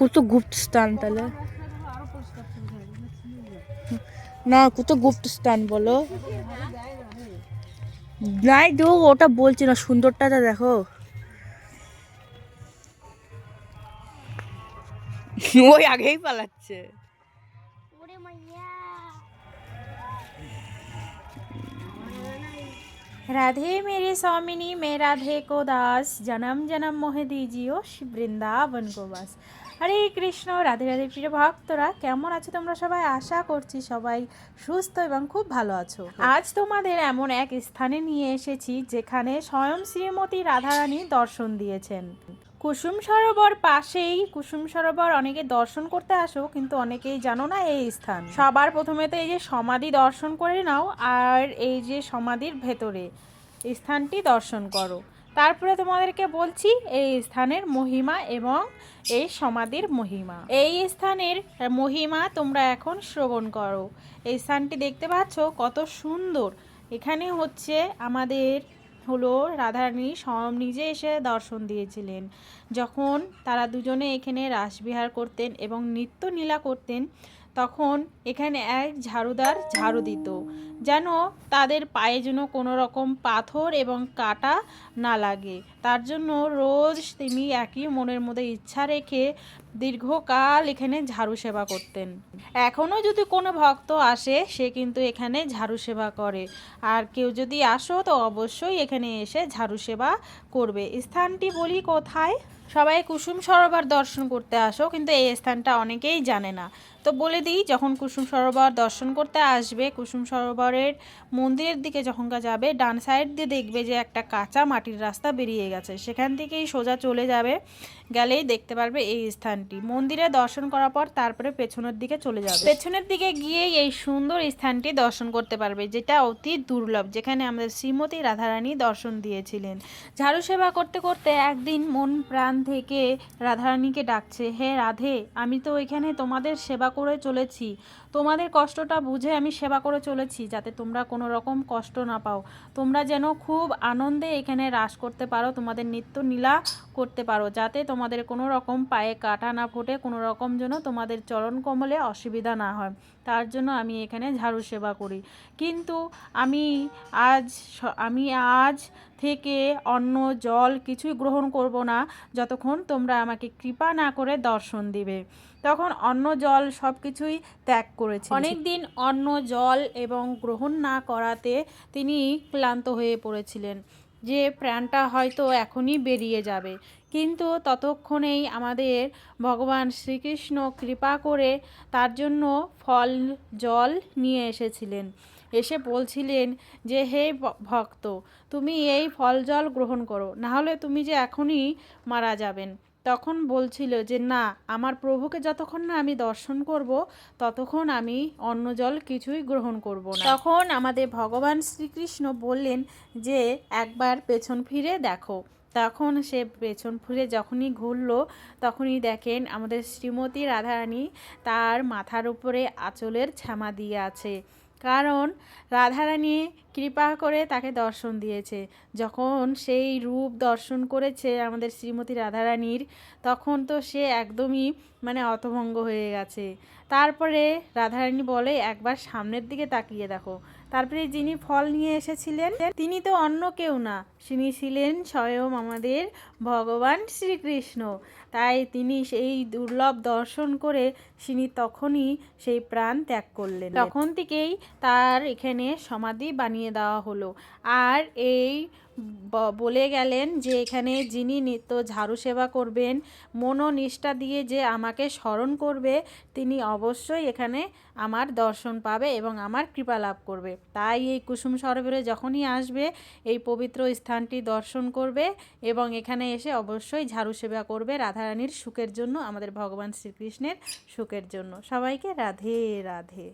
কত গুপ্ত স্থান তাহলে। না, কত গুপ্ত স্থান বলো। নাই তো, ওটা বলছি না, সুন্দরটা দেখো। ওই আগেই পালাচ্ছে। राधे मेरे स्वामिनी मैं राधे को दास जन्म जन्म मोहे दीजियो বৃন্দাবন কো বাস হরে কৃষ্ণ রাধে রাধে প্রিয় ভক্তরা কেমন আছো তোমরা সবাই আশা করছি সবাই সুস্থ এবং খুব ভালো আছো আজ তোমাদের এমন এক স্থানে নিয়ে এসেছি যেখানে স্বয়ং শ্রীমতী রাধারানী দর্শন দিয়েছেন কুসুম সরোবর পাশেই, কুসুম সরোবর অনেকে দর্শন করতে আসো, কিন্তু অনেকেই জানো না এই স্থান। সবার প্রথমে তো এই যে সমাধি দর্শন করে নাও, আর এই যে সমাধির ভেতরে স্থানটি দর্শন করো। তারপরে তোমাদেরকে বলছি, এই স্থানের মহিমা এবং এই সমাধির মহিমা। এই স্থানের মহিমা তোমরা এখন শ্রবণ করো। এই স্থানটি দেখতে পাচ্ছ কত সুন্দর। এখানে হচ্ছে আমাদের হলো রাধারানী স্বয়ং নিজে এসে দর্শন দিয়েছিলেন। যখন তারা দুজনে এখানে রাসবিহার করতেন এবং নৃত্য নীলা করতেন, তখন এখানে এক ঝাড়ুদার ঝাড়ু দিত, যেন তাদের পায়ে যেন কোনো রকম পাথর এবং কাটা না লাগে। তার জন্য রোজ তিনি একই মনের মধ্যে ইচ্ছা রেখে দীর্ঘকাল এখানে ঝাড়ু সেবা করতেন। এখনও যদি কোনো ভক্ত আসে, সে কিন্তু এখানে ঝাড়ু সেবা করে। আর কেউ যদি আসো, তো অবশ্যই এখানে এসে ঝাড়ু সেবা করবে। স্থানটি বলি কোথায়? সবাই কুসুম সরোবর দর্শন করতে আসো, কিন্তু এই স্থানটা অনেকেই জানে না। তো বলে দিই, যখন কুসুম সরোবর দর্শন করতে আসবে, কুসুম সরোবরের মন্দিরের দিকে যখন যাবে, ডান সাইড দিয়ে দেখবে যে একটা কাঁচা মাটির রাস্তা বেরিয়ে গেছে। সেখান থেকেই সোজা চলে যাবে, গেলেই দেখতে পারবে এই স্থানটি। মন্দিরে দর্শন করার পর তারপরে পেছনের দিকে চলে যাবে। পেছনের দিকে গিয়ে এই সুন্দর স্থানটি দর্শন করতে পারবে, যেটা অতি দুর্লভ, যেখানে আমাদের শ্রীমতী রাধারানী দর্শন দিয়েছিলেন। ঝাড়ু সেবা করতে করতে একদিন মন প্রাণ থেকে রাধারানীকে ডাকছে, হে রাধে, আমি তো এখানে তোমাদের সেবা করে চলেছি। তোমাদের কষ্টটা বুঝে আমি সেবা করে চলেছি, যাতে তোমরা কোনো রকম কষ্ট না পাও। তোমরা যেন খুব আনন্দে এখানে রাস করতে পারো, তোমাদের নিত্য নীলা করতে পারো, যাতে তোমাদের কোনো রকম পায়ে কাটা না ফোটে কোনো রকম যেন তোমাদের চরণ কমলে অসুবিধা না হয়। তার জন্য আমি এখানে ঝাড়ু সেবা করি। কিন্তু আমি আজ আমি আজ থেকে অন্ন, জল কিছুই গ্রহণ করব না যতক্ষণ তোমরা আমাকে কৃপা না করে দর্শন দিবে। তখন অন্ন, জল সব কিছুই ত্যাগ করেছে। অনেক দিন অন্ন, জল এবং গ্রহণ না করাতে তিনি ক্লান্ত হয়ে পড়েছিলেন। যে প্রাণটা হয়তো এখনই বেরিয়ে যাবে। কিন্তু ততক্ষণেই আমাদের ভগবান শ্রীকৃষ্ণ কৃপা করে তার জন্য ফল, জল নিয়ে এসেছিলেন। এসে বলছিলেন যে, হে ভক্ত, তুমি এই ফল, জল গ্রহণ করো, নাহলে তুমি যে এখনই মারা যাবেন। তখন বলছিল যে, না, আমার প্রভুকে যতক্ষণ না আমি দর্শন করব, ততক্ষণ আমি অন্ন জল কিছুই গ্রহণ করব না। তখন আমাদের ভগবান শ্রীকৃষ্ণ বললেন যে, একবার পেছন ফিরে দেখো। তখন সে পেছন ফিরে যখনই ঘুরলো, তখনই দেখেন আমাদের শ্রীমতী রাধারানী তার মাথার উপরে আঁচলের ছামা দিয়ে আছে। কারণ রাধারানী কৃপা করে তাকে দর্শন দিয়েছে। যখন সেই রূপ দর্শন করেছে আমাদের শ্রীমতী রাধারানীর, তখন তো সে একদমই মানে অতভঙ্গ হয়ে গেছে। তারপরে রাধারানী বলে, একবার সামনের দিকে তাকিয়ে দেখো। তারপরে যিনি ফল নিয়ে এসেছিলেন, তিনি তো অন্য কেউ না। তিনি ছিলেন স্বয়ং আমাদের ভগবান শ্রীকৃষ্ণ। তাই তিনি সেই দুর্লভ দর্শন করে তিনি তখনই সেই প্রাণ ত্যাগ করলেন। তখন থেকেই তার এখানে সমাধি বানিয়ে দেওয়া হলো। আর এই বলে গেলেন যে এখানে যিনি নিত্য ঝাড়ু সেবা করবেন, মনোনিষ্ঠা দিয়ে যে আমাকে স্মরণ করবে, তিনি অবশ্যই এখানে আমার দর্শন পাবে এবং আমার কৃপা লাভ করবে। তাই এই কুসুম সরোবরে যখনই আসবে, এই পবিত্র স্থানটি দর্শন করবে এবং এখানে এসে অবশ্যই ঝাড়ু সেবা করবে রাধারানীর সুখের জন্য, আমাদের ভগবান শ্রীকৃষ্ণের সুখের জন্য। সবাইকে রাধে রাধে।